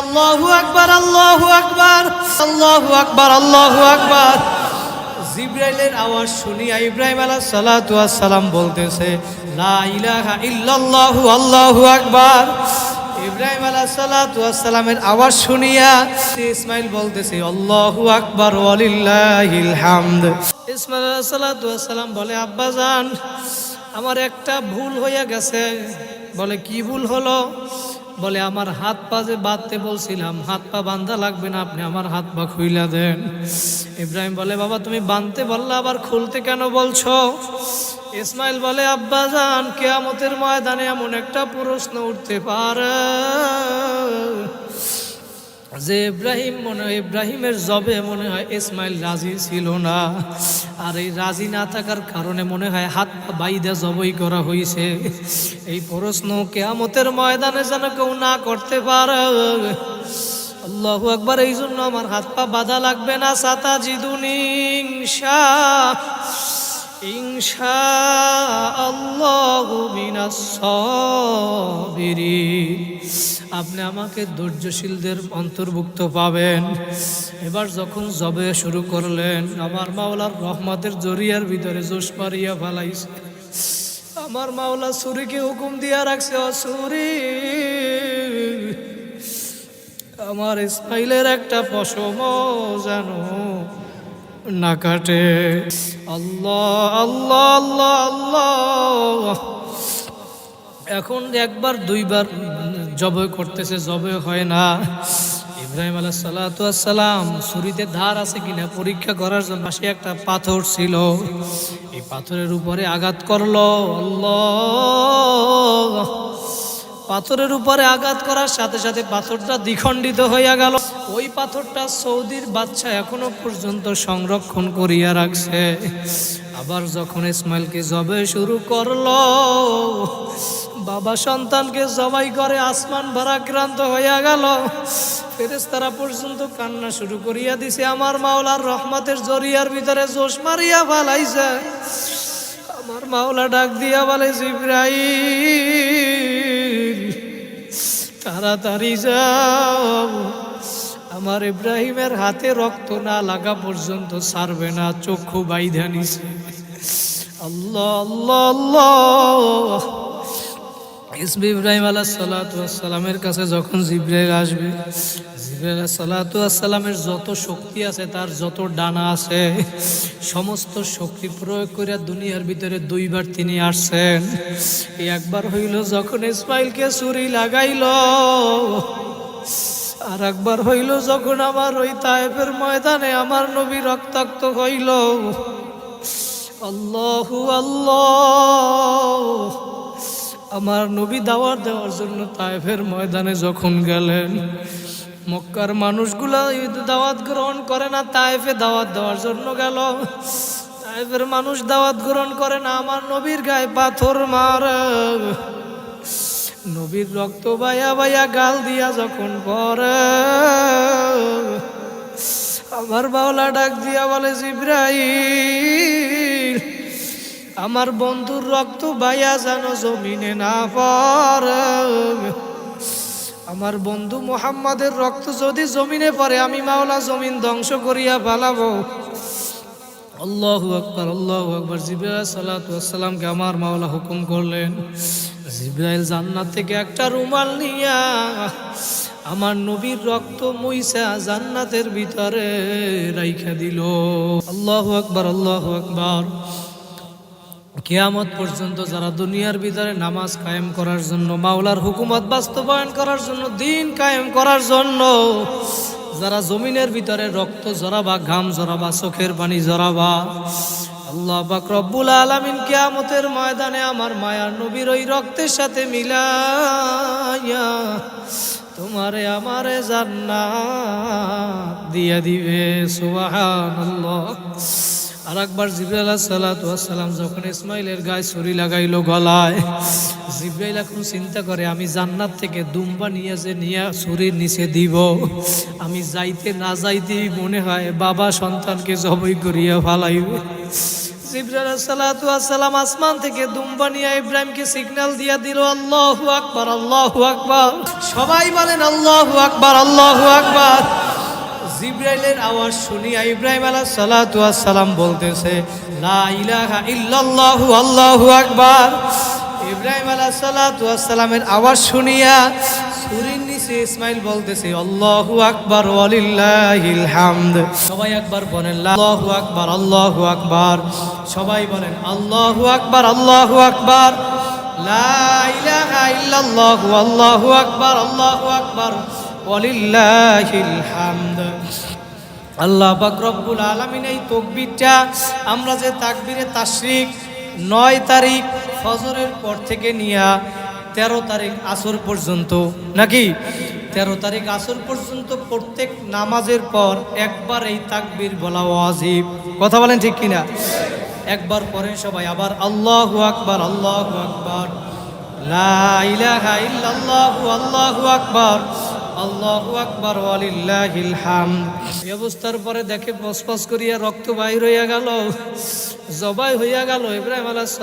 আল্লাহু আকবার আল্লাহু আকবার আল্লাহু আকবার আল্লাহু আকবার। জিব্রাইলের আওয়াজ শুনিয়া ইব্রাহিম আলাইহিস সালাতু সালাম বলতেছে, লা ইলাহা ইল্লাল্লাহু, আল্লাহু আকবার। ইব্রাহিম আলাইহিস সালাতু সালামের আওয়াজ শুনিয়া ইসমাইল বলতেছে, আল্লাহু আকবার, ওয়ালিল্লাহিল হামদ। ইসমাইল আলাইহিস সালাতু সালাম বলে আব্বাজান আমার একটা ভুল হয়ে গেছে। বলে, কি ভুল হলো? বলে, আমার হাত পা যে বাঁধতে বলছিলাম, হাত পা বান্ধা লাগবে না, আপনি আমার হাত পা খুইলা দেন। ইব্রাহিম বলে, বাবা, তুমি বাঁধতে বললে, আবার খুলতে কেন বলছো? ইসমাইল বলে, আব্বা যান কেয়ামতের ময়দানে এমন একটা প্রশ্ন উঠতে পারে। যে ইব্রাহিম মনে হয়, ইব্রাহিমের জবে মনে হয় ইসমাইল রাজি ছিল না। আর এই রাজি না থাকার কারণে মনে হয় হাত বাইদা জবই করা হয়েছে এই প্রশ্ন কেয়ামতের ময়দানে যেন কেউ না করতে পারে। আল্লাহু একবার এই জন্য আমার হাত পা বাধা লাগবে না সাতা জিদুনি আপনি আমাকে ধৈর্যশীলদের অন্তর্ভুক্ত পাবেন। এবার যখন জবে শুরু করলেন, আমার মাওলার রহমতের জরিয়ার ভিতরে জোশ মারিয়া ফালাইছে। আমার মাওলা সুরিকে হুকুম দিয়া রাখছে অসুরি আমার ইসমাইলের একটা পশম জানো না কাটে। আল্লাহ আল্লাহ আল্লাহ আল্লাহ। এখন একবার, দুইবার জবে করতেছে জবে হয় না। ইব্রাহিম আলাহ সালাম, ছুরিতে ধার আছে কিনা পরীক্ষা করার জন্য পাশে একটা পাথর ছিল। এই পাথরের উপরে আঘাত করল। আল্লাহ। পাথরের উপরে আঘাত করার সাথে সাথে পাথরটা দ্বিখণ্ডিত হইয়া গেল। ওই পাথরটা সৌদির বাচ্চা এখনও পর্যন্ত সংরক্ষণ করিয়া রাখছে। আবার যখন ইসমাইলকে জবে শুরু করল, বাবা সন্তানকে জবাই করে আসমান ভারাক্রান্ত হইয়া গেল। ফেরেস্তারা পর্যন্ত কান্না শুরু করিয়া দিছে, আমার মাওলার রহমতের জরিয়ার ভিতরে জোশ মারিয়া ফালাইছে। আমার মাওলা ডাক দিয়া বলে, জিব্রাইল তাড়াতাড়ি যাও। আমার ইব্রাহিমের হাতে রক্ত না লাগা পর্যন্ত সারবে না, চক্ষু বাইধা নিছে। আল্লাহ আল্লাহ আল্লাহ। ইসবি ইব্রাহিম আলাহ সালাতামের কাছে যখন জিব্রাহিম আসবে জিব্রাইল সালাতামের যত শক্তি আছে, তার যত ডানা আছে, সমস্ত শক্তি প্রয়োগ করে দুনিয়ার ভিতরে দুইবার তিনি আসছেন। একবার হইল যখন ইসমাইলকে ছুরি লাগাইল, আর একবার হইল যখন আমার ওই তায়েফের ময়দানে আমার নবী রক্তাক্ত হইল। আল্লাহু আল্লাহ, আমার নবী দাওয়ার দেওয়ার জন্য তায়েফের ময়দানে যখন গেলেন মক্কার মানুষগুলা দাওয়াত গ্রহণ করে না, তায়েফে দাওয়াত দেওয়ার জন্য গেল। তায়েফের মানুষ দাওয়াত গ্রহণ করে না, আমার নবীর গায়ে পাথর মার। নবীর রক্ত বাইয়া বাইয়া গাল দিয়া যখন পরে, আমার বাউলা ডাক দিয়া বলে, জিব্রাইল, আমার বন্ধুর রক্ত বাইয়া যেন জমিনে না পড়ে। আমার বন্ধু মোহাম্মদের রক্ত যদি জমিনে পড়ে, আমি মাওলা জমিন ধ্বংস করিয়া পালাবো আল্লাহু আকবার আল্লাহু আকবার। জিব্রাইল সালাতামকে আমার মাওলা হুকুম করলেন, জিব্রাইল জান্নাত থেকে একটা রুমাল নিয়া আমার নবীর রক্ত মুইসা জান্নাতের ভিতরে রাইখা দিল। আল্লাহু আকবার আল্লাহু আকবার। কেয়ামত পর্যন্ত যারা দুনিয়ার ভিতরে নামাজ কায়েম করার জন্য, মাওলার হুকুমত বাস্তবায়ন করার জন্য, দিন কায়েম করার জন্য, যারা জমিনের ভিতরে রক্ত জরাবা ঘাম জরাবা চোখের পানি জরাবা আল্লাহ পাক আলামিন কিয়ামতের ময়দানে আমার মায়ার নবীর ওই রক্তের সাথে মিলাইয়া তোমারে আমারে জান্নাত দিয়া দিবে, সুবহানাল্লাহ। আর একবার জিব্রাইল সালাম যখন ইসমাইলের গায়ে ছুরি লাগাইলো গলায়, জিব্রাইল এখন চিন্তা করে, আমি জান্নাত থেকে দুম্বা নিয়ে যে নিয়ে ছুরির নিচে দিব, আমি যাইতে না যাইতেই মনে হয় বাবা সন্তানকে জবই করিয়া ফালাইবে। জিব্রাইল আসসালাম আসমান থেকে দুম্বা নিয়ে ইব্রাহিমকে সিগন্যাল দিয়া দিল, আল্লাহু আকবার আল্লাহু আকবার। সবাই বলেন, আল্লাহু আকবার আল্লাহু আকবার। জিব্রাইলের আওয়াজ শুনিয়া ইব্রাহিম আলাহ আসসালাম বলতেছে ইল্লাল্লাহু, আল্লাহু আকবার। ইব্রাহিম আলাহ সালাতু আসসালামের আওয়াজ শুনিয়া সুরির নিচে ইসমাইল বলতেছে, আল্লাহু আকবার, ওয়ালিল্লাহিল হামদ। সবাই একবার বলেন, আল্লাহু আকবার আল্লাহু আকবার। সবাই বলেন, আল্লাহু আকবার আল্লাহু আকবার। লা ইলাহা ইল্লাল্লাহু, আল্লাহু আকবার আল্লাহু আকবার। আল্লাহ পাক রব্বুল আলামিন এই তকবিরটা আমরা যে তাকবীরে তাশরিক নয় তারিখ ফজরের পর থেকে নিয়া তেরো তারিখ আসর পর্যন্ত, নাকি? তেরো তারিখ আসর পর্যন্ত প্রত্যেক নামাজের পর একবার এই তাকবির বলা ওয়াজিব। কথা বলেন ঠিক কিনা? একবার পরে সবাই আবার, আল্লাহু আকবার আল্লাহু আকবার, লা ইলাহা ইল্লাল্লাহু, আল্লাহু আকবার। আল্লাহু আকবার, ওয়ালিল্লাহিল এই অবস্থার পরে দেখে পসপস করিয়া রক্ত বাইর হইয়া গেল। জবাই হইয়া গেল। ইব্রাহিম আলাইহিস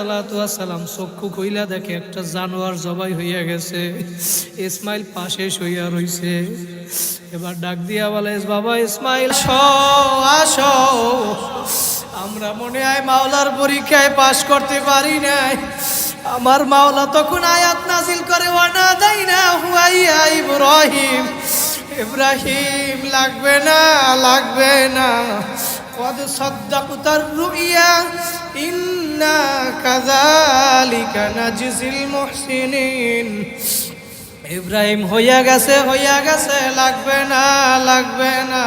সালাম চক্ষু কইলা দেখে একটা জানোয়ার জবাই হইয়া গেছে। ইসমাইল পাশে শুইয়া রইছে। এবার ডাক দিয়া বলে, বাবা ইসমাইল, আসো আমরা মনে হয় মাওলার পরীক্ষায় পাশ করতে পারি নাই। আমার মাওলা তখন আয়াত নাজিল করে ওয়ানা দেয় না হুয়াইয়া ইব্রাহিম ইব্রাহিম লাগবে না লাগবে না। কদ সদ্দাকুতার রুইয়া, ইন্না কাযালিকা নাজিল মুহসিনিন। ইব্রাহিম হইয়া গেছে হইয়া গেছে, লাগবে না লাগবে না।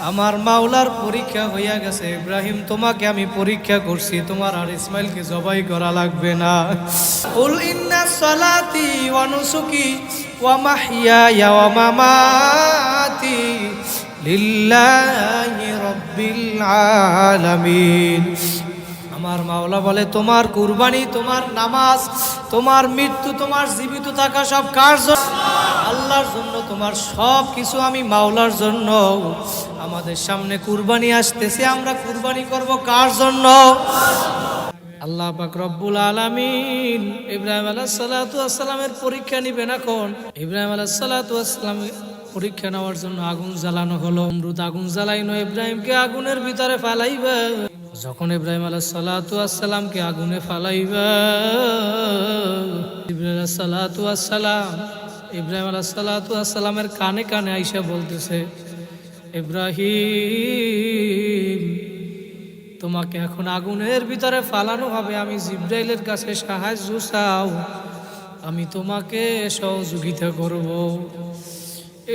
আমার মাওলার পরীক্ষা হইয়া গেছে। ইব্রাহিম, তোমাকে আমি পরীক্ষা করছি। তোমার আর ইসমাইলকে জবাই করা লাগবে না। উল ইন্না সালাতি ওয়া নুসুকি ওয়া মাহইয়ায়া ওয়া মামাতি লিল্লাহি রাব্বিল আলামিন। আমার মাওলা বলে, তোমার কুরবানি, তোমার নামাজ, তোমার মৃত্যু, তোমার জীবিত থাকা সব কার আল্লাহর জন্য, তোমার সব কিছু আমি মাওলার জন্য। আমাদের সামনে কুরবানি আসতেছে, আমরা কুরবানি করব কার জন্য? আল্লাহ পাক রব্বুল আলামিন ইব্রাহিম আলাইহিস সালাতু আসসালামের পরীক্ষা নিবেন এখন। ইব্রাহিম আলাইহিস সালাতু আসসালামের পরীক্ষা নেওয়ার জন্য আগুন জ্বালানো হলো। অমরুদ আগুন জ্বালাইনো, ইব্রাহিমকে আগুনের ভিতরে ফালাইবে। যখন ইব্রাহিম আলাহ সালাতু আসসালামকে আগুনে ফালাইবে, ইব্রাহিম আলাহ সালাতু আসসালাম ইব্রাহিম আলাহ সালাতু আসসালামের কানে কানে আইসা বলতেছে, ইব্রাহিম, তোমাকে এখন আগুনের ভিতরে ফালানো হবে। আমি জিব্রাইলের কাছে সাহায্য চাও। আমি তোমাকে সহযোগিতা করব।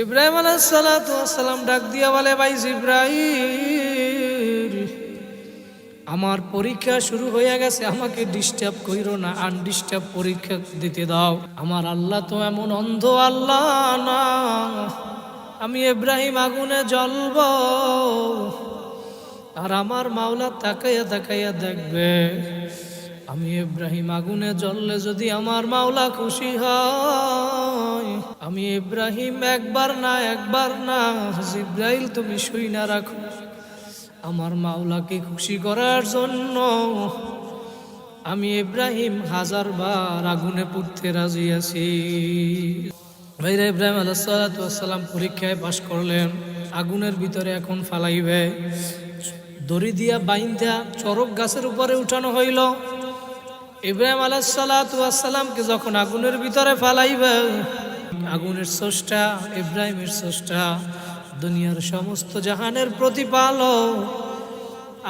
ইব্রাহিম আলাইসালাম ডাক দিয়া বলে, ভাই জিব্রাইল আমার পরীক্ষা শুরু হয়ে গেছে, আমাকে ডিস্টার্ব কইরো না আনডিস্টার্ব পরীক্ষা দিতে দাও। আমার আল্লাহ তো এমন অন্ধ আল্লাহ না। আমি ইব্রাহিম আগুনে জ্বলব। আর আমার মাওলা তাকাইয়া তাকাইয়া দেখবে, আমি ইব্রাহিম আগুনে জ্বললে যদি আমার মাওলা খুশি হয়। আমি ইব্রাহিম একবার না একবার না, জিব্রাইল তুমি শুই না রাখো। আমার মাওলাকে খুশি করার জন্য আমি ইব্রাহিম হাজার বার আগুনে পুড়তে রাজি আছি। ভাইরা ইব্রাহিম আলাহাতাম পরীক্ষায় পাশ করলেন, আগুনের ভিতরে এখন ফালাইবে। দড়ি দিয়া বাইন্ধা চরক গাছের উপরে উঠানো হইল। ইব্রাহিম আলাহাতামকে যখন আগুনের ভিতরে ফালাইবে, আগুনের স্রষ্টা, ইব্রাহিমের স্রষ্টা দুনিয়ার সমস্ত জাহানের প্রতিপালক।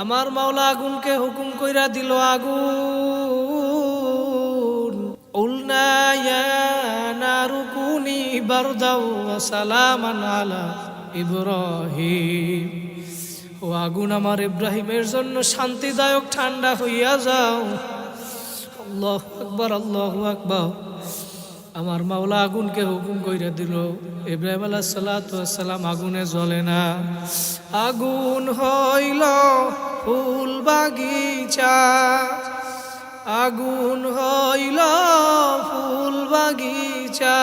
আমার মাওলা আগুনকে হুকুম কইরা দিল, আগুন। উলনা নারুকুনি বারদাও ওয়া সালামান আলা ইব্রাহিম। ও আগুন আমার ইব্রাহিমের জন্য শান্তিদায়ক ঠান্ডা হইয়া যাও। আল্লাহ আকবার আল্লাহ আকবার। আমার মাওলা আগুনকে হুকুম কইরা দিল। ইব্রাহিম আলাহ সালাম আগুনে জ্বলে না। আগুন হইল ফুল বাগিচা। আগুন হইল ফুল বাগিচা।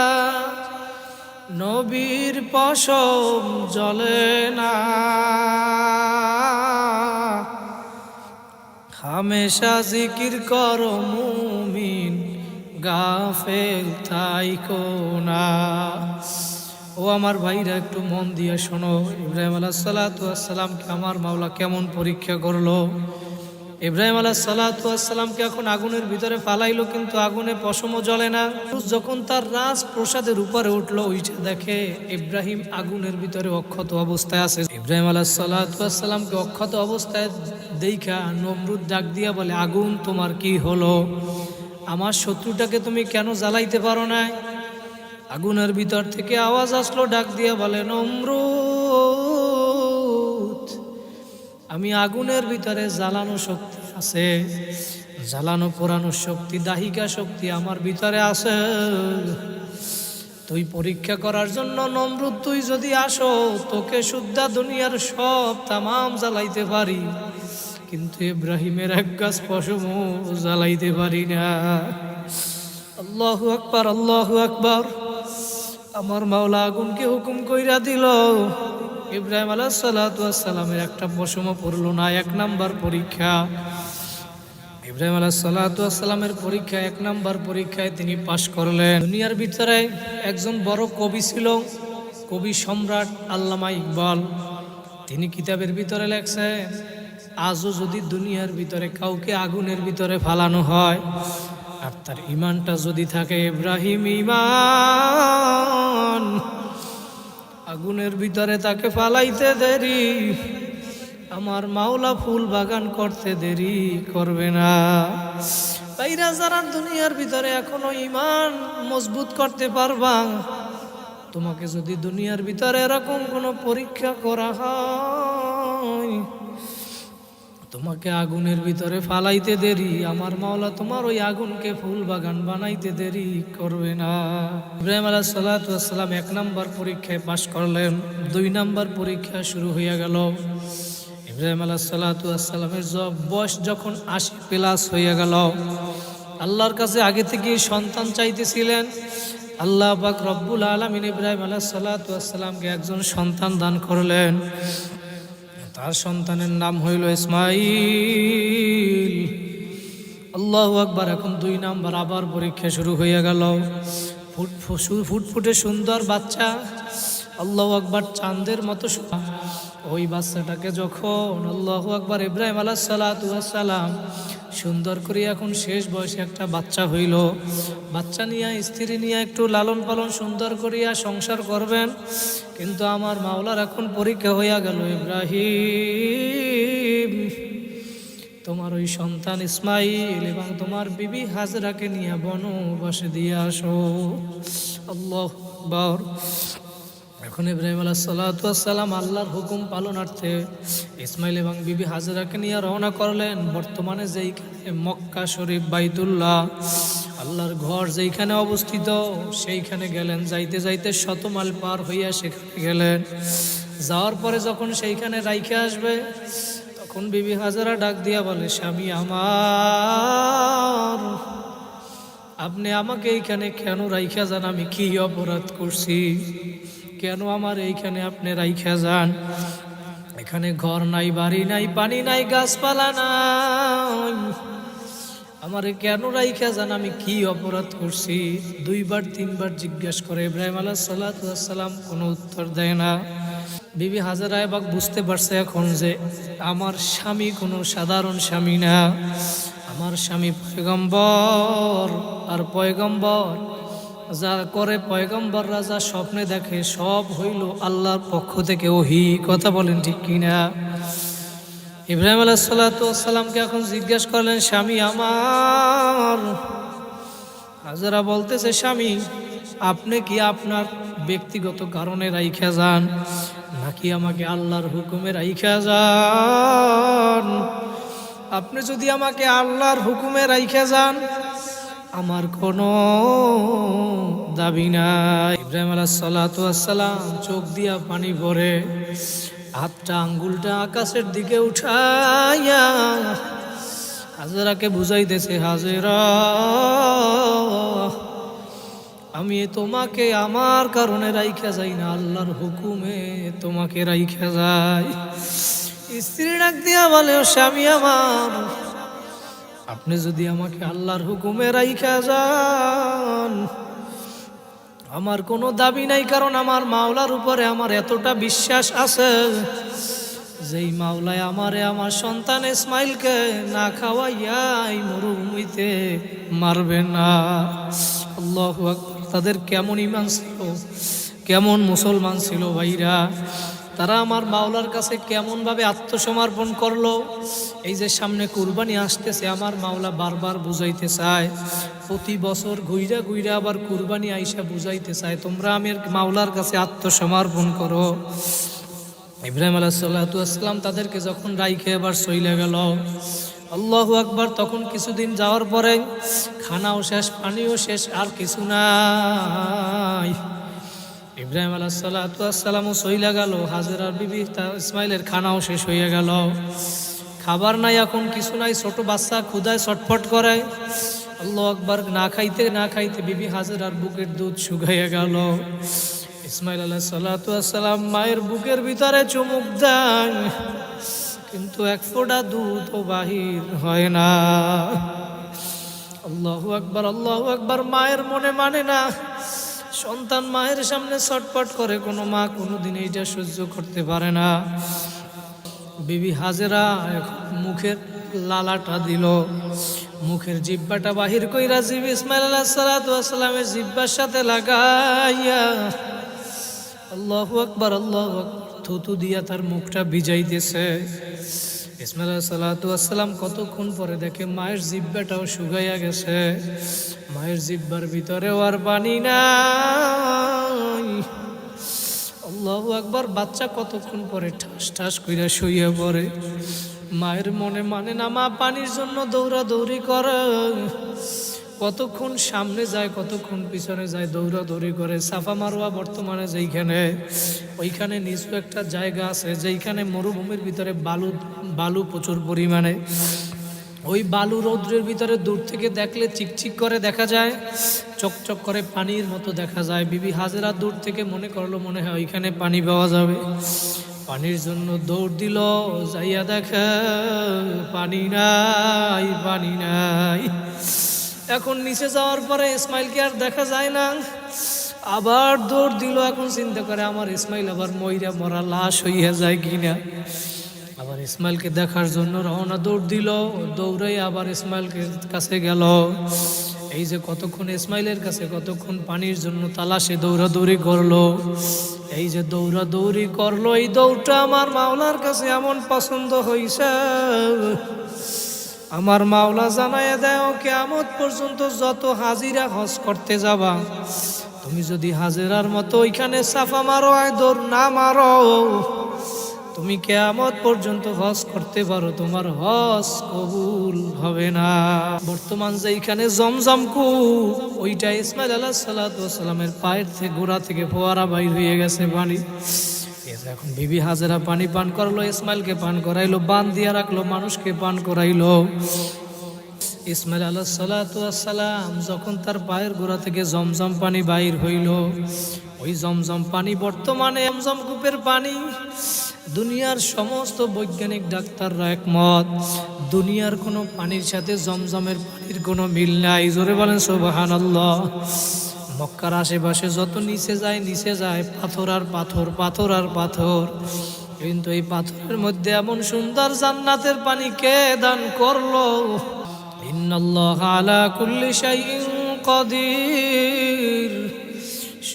নবীর পশম জ্বলে না। হামেশা জিকির কর মুমিন। গাফেল থাইকো না ও আমার ভাইরা, একটু মন দিয়ে শোনো। ইব্রাহিম আলাহ সালাতামকে আমার মাওলা কেমন পরীক্ষা করল? ইব্রাহিম আলাহ সালাতামকে এখন আগুনের ভিতরে ফালাইলো, কিন্তু আগুনে পশমও জ্বলে না। যখন তার রাজ প্রসাদের উপরে উঠল ওইটা দেখে ইব্রাহিম আগুনের ভিতরে অক্ষত অবস্থায় আছে। ইব্রাহিম আলাহ সালাতামকে অক্ষত অবস্থায় দেখা নমরুদ ডাক দিয়া বলে, আগুন তোমার কি হলো? আমার শত্রুটাকে তুমি কেন জ্বালাইতে পারো না আগুনের ভিতর থেকে আওয়াজ আসলো, ডাক দিয়া বলে, নমরুদ, আমি আগুনের ভিতরে জ্বালানো শক্তি আছে। জ্বালানো, পোড়ানো শক্তি, দাহিকা শক্তি আমার ভিতরে আছে। তুই পরীক্ষা করার জন্য নমরুদ, তুই যদি আসো, তোকে শুদ্ধা দুনিয়ার সব তামাম জ্বালাইতে পারি। কিন্তু ইব্রাহিমের এক গাছ পশম জ্বালাইতে পারি না। আল্লাহু আকবার আল্লাহু আকবার। আমার মাওলা আগুনকে হুকুম কইরা দিল। ইব্রাহিম আলাহ সালামের একটা পশম পড়ল না, এক নাম্বার পরীক্ষা। ইব্রাহিম আলাহ সালামের পরীক্ষা, এক নাম্বার পরীক্ষায় তিনি পাশ করলেন। দুনিয়ার ভিতরে একজন বড় কবি ছিল, কবি সম্রাট আল্লামা ইকবাল। তিনি কিতাবের ভিতরে লেখছেন আজও যদি দুনিয়ার ভিতরে কাউকে আগুনের ভিতরে ফালানো হয়, আর তার ইমানটা যদি থাকে ইব্রাহিম ইমান, আগুনের ভিতরে তাকে ফালাইতে দেরি, আমার মাওলা ফুল বাগান করতে দেরি করবে না। বাইরা যারা দুনিয়ার ভিতরে এখনও ইমান মজবুত করতে পারবা, তোমাকে যদি দুনিয়ার ভিতরে এরকম কোনো পরীক্ষা করা হয় তোমাকে আগুনের ভিতরে ফালাইতে দেরি। আমার মাওলা তোমার ওই আগুনকে ফুল বাগান বানাইতে দেরি করবে না। ইব্রাহিম আলাহ সাল্লাম এক নাম্বার পরীক্ষায় পাশ করলেন। দুই নাম্বার পরীক্ষা শুরু হইয়া গেল। ইব্রাহিম আলাহ সাল্লামের বয়স যখন আশি প্লাস হইয়া গেল। আল্লাহর কাছে আগে থেকে সন্তান চাইতেছিলেন। আল্লাহ পাক রব্বুল আলমিন ইব্রাহিম আলাহ সাল্লাতামকে একজন সন্তান দান করলেন। তার সন্তানের নাম হইল ইসমাইল। আল্লাহ আকবার, এখন দুই নাম্বার আবার পরীক্ষা শুরু হইয়া গেল। ফুট ফুটফুটে সুন্দর বাচ্চা। আল্লাহ আকবার, চাঁদের মতো ওই বাচ্চাটাকে যখন আল্লাহ আকবার ইব্রাহিম আলাহ সালাম সুন্দর করে এখন শেষ বয়সে একটা বাচ্চা হইল। বাচ্চা নিয়ে, স্ত্রী নিয়ে একটু লালন পালন সুন্দর করিয়া সংসার করবেন। কিন্তু আমার মাওলার এখন পরীক্ষা হইয়া গেল, ইব্রাহিম, তোমার ওই সন্তান ইসমাইল এবং তোমার বিবি হাজরাকে নিয়ে বসে দিয়ে আসো। আল্লাহ আকবার। এখন ইব্রাহিম আলাহ সাল্লাম আল্লাহর হুকুম পালনার্থে ইসমাইল এবং বিবি হাজরাকে নিয়ে রওনা করলেন। বর্তমানে যেইখানে মক্কা শরীফ বাইতুল্লাহ, আল্লাহর ঘর যেইখানে অবস্থিত, সেইখানে গেলেন। যাইতে যাইতে শতমাল পার হইয়া সেখানে গেলেন। যাওয়ার পরে যখন সেইখানে রাইখে আসবে, তখন বিবি হাজারা ডাক দিয়া বলে, স্বামী আমার, আপনি আমাকে এইখানে কেন রাইখা যান? আমি কি অপরাধ করছি? কেন আমার এইখানে আপনি রাইখা যান? এখানে ঘর নাই, বাড়ি নাই, পানি নাই, গাছপালা নাই। আমারে কেন রাইখা যান? আমি কি অপরাধ করছি? দুইবার, তিনবার জিজ্ঞাসা করে ইব্রাহিম আলাহ সাল্লাম কোনো উত্তর দেয় না। বিবি হাজারা এবার বুঝতে পারছে এখন যে আমার স্বামী কোনো সাধারণ স্বামী না। আমার স্বামী পয়গম্বর, আর পয়গম্বর যা করে পয়গম্বর রাজা, স্বপ্নে দেখে সব হইল আল্লাহর পক্ষ থেকে ওহি। কথা বলেন ঠিক কিনা? ইব্রাহিম আলাহ সাল্লাতামকে এখন জিজ্ঞেস করলেন, স্বামী আমার। হাজারা বলতেছে, স্বামী, আপনি কি আপনার ব্যক্তিগত কারণে রাইখা যান? নাকি আমাকে আল্লাহর হুকুমে রাইখা যান? আপনি যদি আমাকে আল্লাহর হুকুমে রাইখা যান আমার কোনো দাবি নাই। ইব্রাহিম আলাহ সাল্লাম চোখ দিয়া পানি ভরে হাতটা আঙ্গুলটা আকাশের দিকে উঠাইয়া হাজেরাকে বুঝাইতেছে, হাজেরা, আমি তোমাকে আমার কারণে রাইখা যাই না, আল্লাহর হুকুমে তোমাকে রাইখা যাই। স্ত্রী ডাক দিয়া বলে স্বামী আমার আপনি যদি আমাকে আল্লাহর হুকুমে রাইখা যান, আমার কোনো দাবি নাই, কারণ আমার মাওলার উপরে আমার এতটা বিশ্বাস আছে। যেই মাওলায় আমারে, আমার সন্তান ইসমাইলকে না খাওয়াইয়াই মরুভূমিতে মারবে না। আল্লাহ তাদের কেমন ইমান ছিল? কেমন মুসলমান ছিল ভাইরা? তারা আমার মাওলার কাছে কেমনভাবে আত্মসমর্পণ করল? এই যে সামনে কুরবানি আসতেছে, আমার মাওলা বারবার বুঝাইতে চায়। প্রতি বছর ঘুইরা ঘুইরা আবার কুরবানি আইসা বুঝাইতে চায়, তোমরা আমি মাওলার কাছে আত্মসমর্পণ করো। ইব্রাহিম আলাহাতাম তাদেরকে যখন রাইখে আবার সইলে গেল, আল্লাহ আকবার, তখন কিছুদিন যাওয়ার পরে খানাও শেষ, পানিও শেষ, আর কিছু নাই। ইব্রাহিম আলাহাতামও সইলা গেল, হাজরার বিবি তা- ইসমাইলের খানাও শেষ হয়ে গেল। খাবার নাই, এখন কিছু নাই, ছোট বাচ্চা ক্ষুদায় ছটফট করে। আল্লাহ আকবার, না খাইতে না খাইতে বিবি হাজরার বুকের দুধ শুকাইয়া গেল। ইসমাইল আল্লাহ সাল্লাম মায়ের বুকের ভিতরে চুমুক দেন, কিন্তু এক ফোঁটা দুধ ও বাহির হয় না। আল্লাহ আকবার আল্লাহ আকবার, মায়ের মনে মানে না সন্তান মায়ের সামনে ছটপট করে, কোনো মা কোনোদিন এইটা সহ্য করতে পারে না। বিবি হাজেরা মুখের লালাটা দিল। মুখের জিব্বাটা বাহির কইরা জিবি ইসমাইল আল্লাহ সালাতামের জিব্বার সাথে লাগাইয়া, আল্লাহু আকবার, আল্লাহ থুতু দিয়া তার মুখটা ভিজাইতেছে। ইসমাইল সালাতাম কতক্ষণ পরে দেখে মায়ের জিব্বাটাও শুকাইয়া গেছে। মায়ের জিব্বার ভিতরেও আর পানি নাই। আল্লাহ আকবার, বাচ্চা কতক্ষণ পরে ঠাস ঠাস কইরা শুয়ে পড়ে? মায়ের মনে মানে না, মা পানির জন্য দৌড়াদৌড়ি করে। কতক্ষণ সামনে যায়, কতক্ষণ পিছনে যায়, দৌড়াদৌড়ি করে। সাফা মারোয়া বর্তমানে যেইখানে, ওইখানে নিচু একটা জায়গা আছে, যেইখানে মরুভূমির ভিতরে বালু বালু প্রচুর পরিমাণে। ওই বালু রৌদ্রের ভিতরে দূর থেকে দেখলে চিকচিক করে দেখা যায়, চকচক করে পানির মতো দেখা যায়। বিবি হাজেরা দূর থেকে মনে করল মনে হয় ওইখানে পানি পাওয়া যাবে। পানির জন্য দৌড় দিল, যাইয়া দেখা পানি নাই পানি নাই। এখন নিচে যাওয়ার পরে ইসমাইলকে আর দেখা যায় না? আবার দৌড় দিল, এখন চিন্তা করে আমার ইসমাইল আবার ময়রা মরা লাশ হইয়া যায় কিনা। আবার ইসমাইলকে দেখার জন্য রওনা দৌড় দিল, দৌড়ে আবার ইসমাইলকে কাছে গেল। এই যে কতক্ষণ ইসমাইলের কাছে, কতক্ষণ পানির জন্য তালাশে দৌড়াদৌড়ি করল। এই যে দৌড়াদৌড়ি করল, এই দৌড়টা আমার মাওলার কাছে এমন পছন্দ হইছে। আমার মাওলা জানায় দেয় কেমত পর্যন্ত যত হাজিরা হজ করতে যাবা, তুমি যদি হাজিরার মতো ওইখানে সাফা মারো, আয় দৌড় না মারো। তুমি কেয়ামত পর্যন্ত হজ করতে পারো, তোমার হজ কবুল হবে না। বর্তমান যেইখানে জমজম কু ওইটা ইসমাইল আল্লাহ সাল্লামের পায়ের থেকে গোড়া থেকে ফোয়ারা বাইর হয়ে গেছে পানি। এখন বিবি হাজেরা পানি পান করালো, ইসমাইলকে পান করাইলো, বান দিয়া রাখল, মানুষকে পান করাইলো। ইসমাইল আল্লাহ সালাম যখন তার পায়ের গোড়া থেকে জমজম পানি বাইর হইল, ওই জমজম পানি বর্তমানে জমজম কূপের পানি। দুনিয়ার সমস্ত বৈজ্ঞানিক ডাক্তাররা একমত। দুনিয়ার কোনো পানির সাথে জমজমের পানির কোনো মিল নাই। জোরে বলেন সোবাহান মক্কার আশেপাশে যত নিচে যায় নিচে যায়, পাথর আর পাথর পাথর আর পাথর। কিন্তু এই পাথরের মধ্যে এমন সুন্দর জান্নাতের পানি কে দান করল? ইন্নাল্লাহ আলা কুল্লি শাইইন কাদির।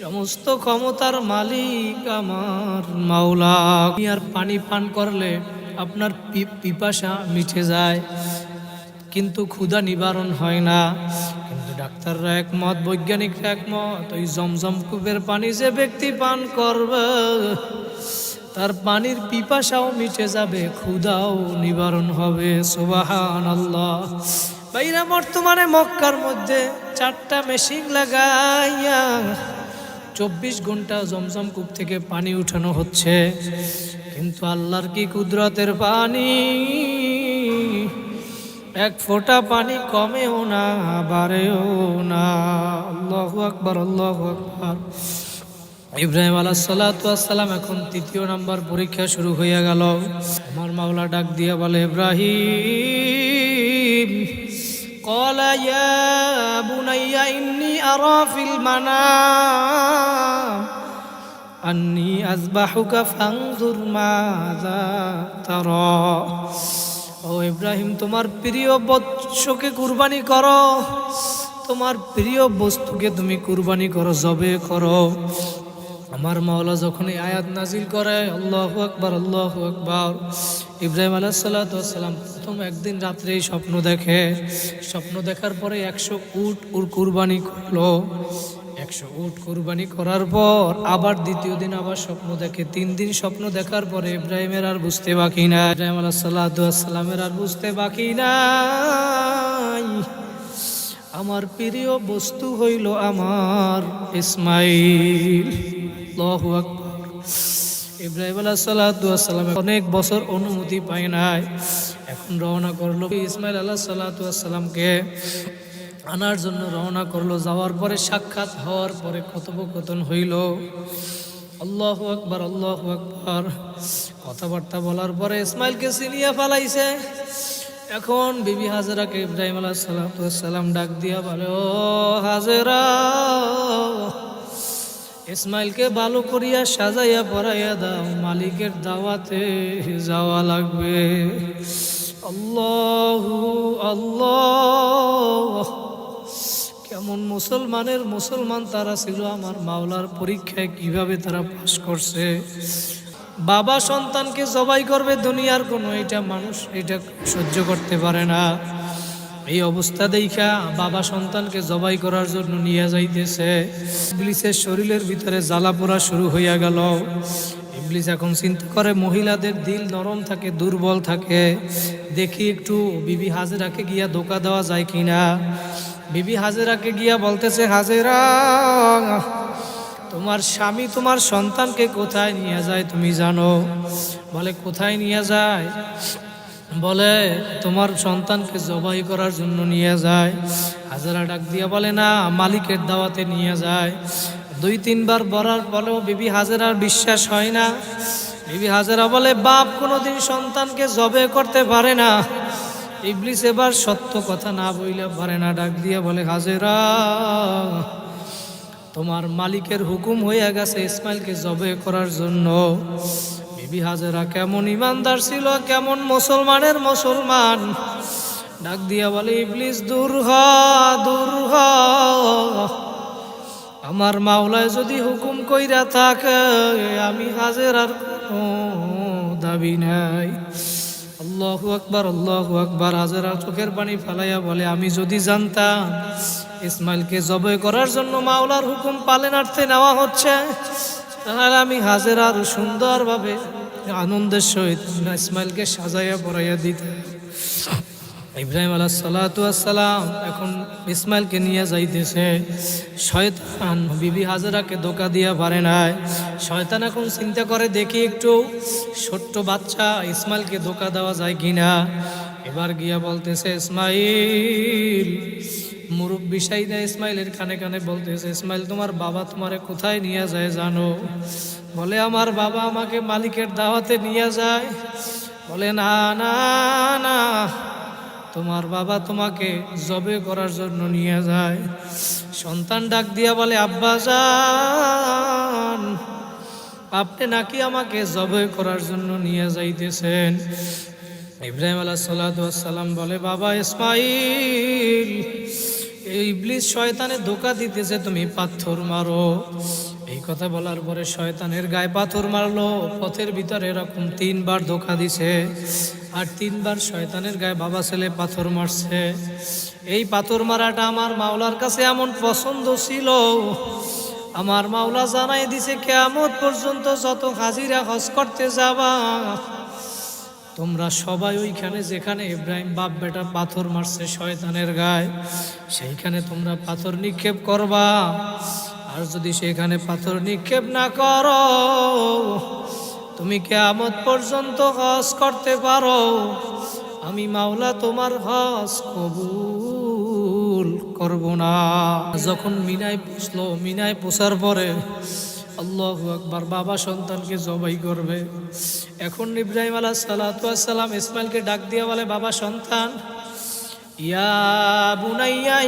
সমস্ত ক্ষমতার মালিক আমার মাওলা। আর পানি পান করলে আপনার পিপাসা মিটে যায়। কিন্তু ক্ষুধা নিবারণ হয় না। কিন্তু ডাক্তাররা একমত, বৈজ্ঞানিকরা একমত, ওই জমজম কূপের পানি যে ব্যক্তি পান করবে, তার পানির পিপাসাও মিটে যাবে, ক্ষুধাও নিবারণ হবে। সুবাহান আল্লাহ বাইরা বর্তমানে মক্কার মধ্যে চারটা মেশিন লাগাইয়া চব্বিশ ঘণ্টা জমজম কূপ থেকে পানি উঠানো হচ্ছে। কিন্তু আল্লাহর কি কুদরতের পানি? এক ফোঁটা পানি কমেও না, বাড়েও না। আল্লাহু আকবার আল্লাহু আকবার। ইব্রাহিম আলাহ সালাম এখন তৃতীয় নাম্বার পরীক্ষা শুরু হইয়া গেল। আমার মাওলা ডাক দিয়ে বলে, ইব্রাহিম قال يا بني إني أرى في المنام أني أذبحك فانظر ماذا ترى ও ইব্রাহিম তোমার প্রিয় বৎসকে কুরবানি করো তোমার প্রিয় বস্তুকে তুমি কুরবানি করো জবে করো আমার মাওলা যখন এই আয়াত নাজিল করে, আল্লাহ আকবার আল্লাহ আকবার, ইব্রাহিম আলাহ সাল্লাম প্রথম একদিন রাত্রে স্বপ্ন দেখে। স্বপ্ন দেখার পরে একশো উট উর কুরবানি করল। একশো উট কুরবানি করার পর আবার দ্বিতীয় দিন আবার স্বপ্ন দেখে। তিন দিন স্বপ্ন দেখার পরে ইব্রাহিমের আর বুঝতে বাকি না ইব্রাহিম আলাহ সাল্লামের আর বুঝতে বাকি নাই। আমার প্রিয় বস্তু হইল আমার ইসমাইল। ইব্রাহিম আলাহ সাল্লাম অনেক বছর অনুমতি পায় নাই। এখন রওনা করল। ইসমাইল আল্লাহ সাল্লাতামকে আনার জন্য রওনা করল। যাওয়ার পরে সাক্ষাৎ হওয়ার পরে কথোপকথন হইল। আল্লাহ আকবার আল্লাহ আকবার। কথাবার্তা বলার পরে ইসমাইলকে সিনিয়া ফালাইছে। এখন বিবি হাজরাকে ইব্রাহিম আলাহ সাল্লাম ডাক দিয়া বলে, ও হাজরা ইসমাইলকে ভালো করিয়া সাজাইয়া পড়াইয়া দাও, মালিকের দাওয়াতে যাওয়া লাগবে। আল্লাহ আল্লাহ। কেমন মুসলমানের মুসলমান তারা ছিল আমার মাওলার পরীক্ষায় কীভাবে তারা পাশ করছে। বাবা সন্তানকে জবাই করবে দুনিয়ার কোনো, এটা মানুষ এটা সহ্য করতে পারে না। এই অবস্থা দেখা বাবা সন্তানকে জবাই করার জন্য নিয়ে যাইতেছে। ইবলিসের শরীরের ভিতরে জ্বালা পোড়া শুরু হইয়া গেল। ইবলিস এখন চিন্তা করে, মহিলাদের দিল নরম থাকে, দুর্বল থাকে। দেখি একটু বিবি হাজেরাকে গিয়া ধোকা দেওয়া যায় কিনা। বিবি হাজেরাকে গিয়া বলতেছে, হাজেরা, তোমার স্বামী তোমার সন্তানকে কোথায় নিয়ে যায় তুমি জানো? বলে, কোথায় নিয়ে যায়? বলে, তোমার সন্তানকে জবাই করার জন্য নিয়ে যায়। হাজারা ডাক দিয়া বলে, না, মালিকের দাওয়াতে নিয়ে যায়। দুই, তিনবার বলার পরেও বিবি হাজারার বিশ্বাস হয় না। বিবি হাজারা বলে, বাপ কোনোদিন সন্তানকে জবে করতে পারে না। ইবলিস এবার সত্য কথা না বইলে পারে না। ডাক দিয়া বলে, হাজেরা, তোমার মালিকের হুকুম হইয়া গেছে ইসমাইলকে জবে করার জন্য। বিবি হাজেরা কেমন ইমানদার ছিল, কেমন মুসলমানের মুসলমান। ডাক দিয়া বলে, ইবলিস, দূর হ দূর হ। আমার মাওলায় যদি হুকুম কইরা থাকে, আমি হাজের আর দাবি নাই। আল্লাহ আকবার আল্লাহ আকবার। হাজেরা চোখের পানি ফেলাইয়া বলে, আমি যদি জানতাম ইসমাইলকে জবে করার জন্য মাওলার হুকুম পালনার্থে নেওয়া হচ্ছে, তাহলে আমি হাজের আরও সুন্দরভাবে আনন্দের সহিত ইসমাইলকে সাজাইয়া পড়াইয়া দিতে। ইব্রাহিম আলাহ সালাম এখন ইসমাইলকে নিয়ে যাইতেছে। শয়তান বিবি হাজারাকে ধোকা দিয়া পারে নাই। শয়তান এখন চিন্তা করে, দেখি একটু ছোট্ট বাচ্চা ইসমাইলকে ধোকা দেওয়া যায় কিনা। এবার গিয়া বলতেছে, ইসমাইল মুরব্বী সাইদা ইসমাইলের কানে কানে বলতেছে, ইসমাইল, তোমার বাবা তোমারে কোথায় নিয়ে যায় জানো? বলে, আমার বাবা আমাকে মালিকের দাওয়াতে নিয়ে যায়। বলে, না না না, তোমার বাবা তোমাকে জবে করার জন্য নিয়ে যায়। সন্তান ডাক দিয়া বলে, আব্বা যান আপনি নাকি আমাকে জবে করার জন্য নিয়ে যাইতেছেন? ইব্রাহিম আলাহ সাল্লাম বলে, বাবা ইসমাইল ইবলিস শয়তানের ধোকা দিতেছে তুমি পাথর মারো। এই কথা বলার পরে শয়তানের গায়ে পাথর মারলো, পথের ভিতরে এরকম তিনবার ধোকা দিছে। আর তিনবার শয়তানের গায়ে বাবা ছেলে পাথর মারছে। এই পাথর মারাটা আমার মাওলার কাছে এমন পছন্দ ছিল। আমার মাওলা জানাই দিছে কেমন পর্যন্ত যত হাজিরা হজ করতে যাবা তোমরা সবাই ওইখানে যেখানে ইব্রাহিম বাপ বেটা পাথর মারছে শয়তানের গায়ে, সেইখানে তোমরা পাথর নিক্ষেপ করবা। আর যদি সেখানে পাথর নিক্ষেপ না করো, তুমি কেয়ামত পর্যন্ত হজ করতে পারো। আমি মাওলা তোমার হজ কবুল করব না। যখন মিনায় পুষলো, মিনায় পোষার পরে আল্লাহ আকবার, বাবা সন্তানকে জবাই করবে। এখন ইব্রাহিম আলাহ সালাতাম ইসমাইলকে ডাক দিয়ে বলে, বাবা সন্তান, ইয়া বুনাইয়া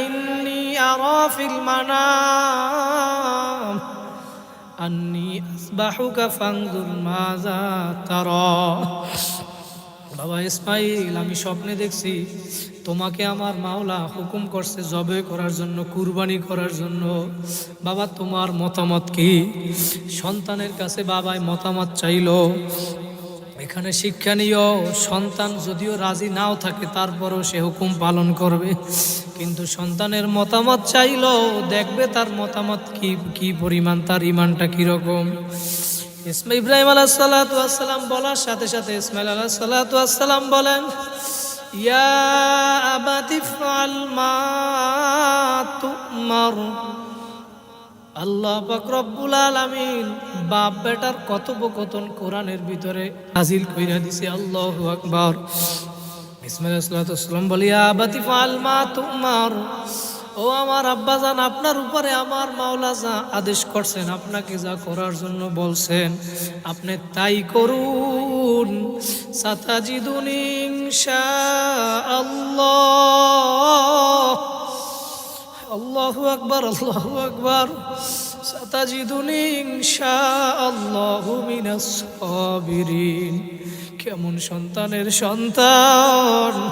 মাজা বাবা ইসমাইল, আমি স্বপ্নে দেখছি তোমাকে আমার মাওলা হুকুম করছে জবে করার জন্য, কুরবানি করার জন্য। বাবা, তোমার মতামত কি? সন্তানের কাছে বাবাই মতামত চাইলো, এখানে শিক্ষণীয় সন্তান যদিও রাজি নাও থাকে, তারপরও সে হুকুম পালন করবে। কিন্তু সন্তানের মতামত চাইলো, দেখবে তার মতামত কি কি পরিমাণ, তার ইমানটা কীরকম। ইসমা ইব্রাহিম আলাহ সাল্লাম বলার সাথে সাথে ইসমাইল আলাহ সাল্লাম বলেন, ইয়া আবাতি ফাল তুমার আল্লাহ রব্বুল আলামিন বাপ বেটার কথোপকথন কোরআনের ভিতরে হাজিল কইরা দিছে, আল্লাহু আকবার। ইসমাইল সাল্লাম বলিয়া আবাতি ফাল মা তুমার ও আমার আব্বাজান আপনার উপরে আমার মাওলা যা আদেশ করছেন, আপনাকে যা করার জন্য বলছেন, আপনি তাই করুন। সাতাজিদুন ইনশাআল্লাহ। আল্লাহু আকবার আল্লাহু আকবার। সাতাজিদুনি ইনশাআল্লাহু মিনাস সাবিরিন। কেমন সন্তানের সন্তান।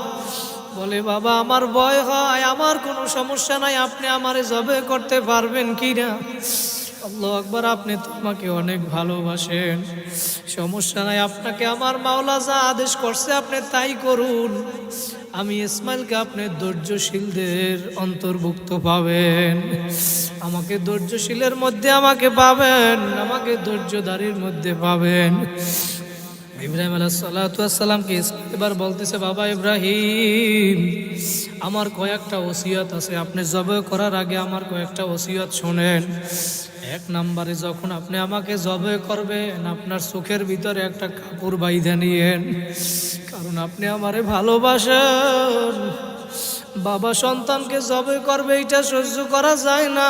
বলে, বাবা, আমার ভয় হয়, আমার কোনো সমস্যা নাই, আপনি আমারে জবে করতে পারবেন কি না? আল্লাহ আকবার, আপনি তো আমাকে অনেক ভালোবাসেন। সমস্যা নাই, আপনাকে আমার মাওলা যা আদেশ করছে, আপনি তাই করুন। আমি ইসমাইলকে আপনি ধৈর্যশীলদের অন্তর্ভুক্ত পাবেন। আমাকে ধৈর্যশীলের মধ্যে আমাকে পাবেন, আমাকে ধৈর্যধারীর মধ্যে পাবেন। ইব্রাহিম আলাহ সাল্লাতামকে এবার বলতেছে, বাবা ইব্রাহিম, আমার কয়েকটা ওসিয়ত আছে। আপনি জবে করার আগে আমার কয়েকটা ওসিয়ত শোনেন। এক নম্বরে, যখন আপনি আমাকে জবে করবেন, আপনার চোখের ভিতরে একটা কাপড় বাইধে নিয়েন, কারণ আপনি আমারে ভালোবাসেন। বাবা সন্তানকে জবে করবে, এটা সহ্য করা যায় না।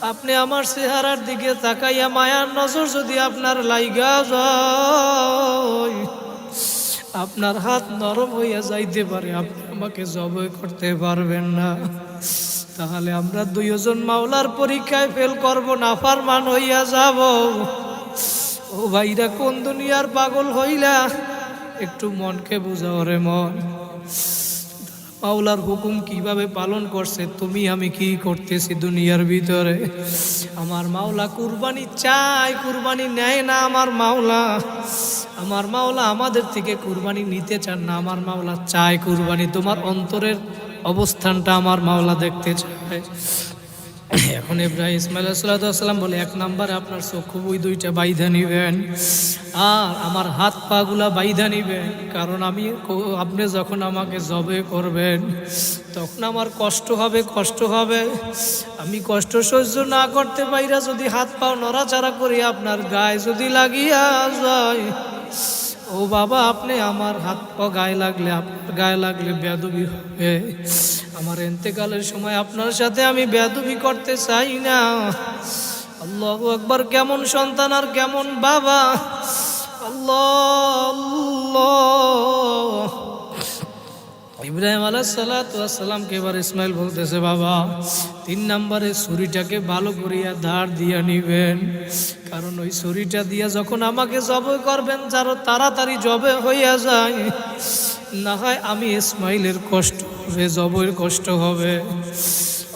আপনি আমার চেহারার দিকে তাকাইয়া মায়ার নজর যদি আপনার লাইগা যায়, আপনার হাত নরম হইয়া যাইতে পারে, আপনি আমাকে জবই করতে পারবেন না। তাহলে আমরা দুইজন মাওলার পরীক্ষায় ফেল করব না ফারমান হইয়া যাব। ও ভাইরা, কোন দুনিয়ার পাগল হইলা? একটু মনকে বুঝাও রে মন। মাওলার হুকুম কীভাবে পালন করছে, তুমি আমি কি করতেছি দুনিয়ার ভিতরে? আমার মাওলা কুরবানি চাই কুরবানি নেয় না আমার মাওলা। আমার মাওলা আমাদের থেকে কুরবানি নিতে চান না, আমার মাওলা চায় কুরবানি। তোমার অন্তরের অবস্থানটা আমার মাওলা দেখতে চায়। এখন ইব্রাহিম ইসমাইল সাল্লাম বলে, এক নম্বরে আপনার চক্ষু বই দুইটা বাইধা নিবেন আর আমার হাত পাগুলা বাইধা নিবেন। কারণ আমি আপনি যখন আমাকে জবে করবেন, তখন আমার কষ্ট হবে কষ্ট হবে। আমি কষ্ট সহ্য না করতে পাইরা যদি হাত পাও নড়াচাড়া করি, আপনার গায়ে যদি লাগিয়া যায় ও বাবা, আপনি আমার হাত পা গায়ে লাগলে গায়ে লাগলে বেদবি হবে। আমার এতেকালের সময় আপনার সাথে আমি বেদবি করতে চাই না। আল্লাহ একবার কেমন সন্তান আর কেমন বাবা? আল্লাহ আল্লাহ। ইব্রাহিম আলাহ সাল্লাতামকে এবার ইসমাইল বলতেছে, বাবা, তিন নম্বরে ছুরিটাকে ভালো করিয়া ধার দিয়া নিবেন। কারণ ওই ছুরিটা দিয়া যখন আমাকে জবে করবেন যারও তাড়াতাড়ি জবে হইয়া যায়, না হয় আমি ইসমাইলের কষ্ট হবে, জবের কষ্ট হবে।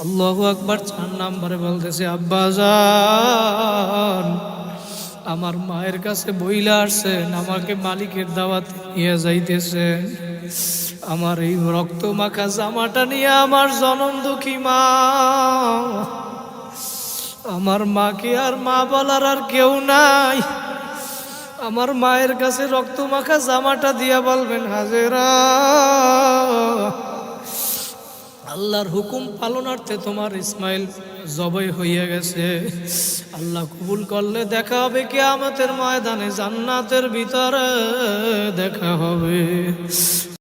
আল্লাহ আকবার চার নম্বরে বলতেছে আব্বাজান আমার মায়ের কাছে বইলা আসছেন, আমাকে মালিকের দাওয়াত নিয়ে যাইতেছেন। আমার এই রক্ত মাখা জামাটা নিয়ে আমার জনম দুঃখী মা। আমার মাকে আর মা বলার আর কেউ নাই। আমার মায়ের কাছে রক্ত মাখা জামাটা দিয়া বলবেন, হাজেরা, আল্লাহর হুকুম পালনার্থে তোমার ইসমাইল জবাই হইয়া গেছে। আল্লাহ কবুল করলে দেখা হবে কি আমাদের ময়দানে জান্নাতের ভিতরে দেখা হবে।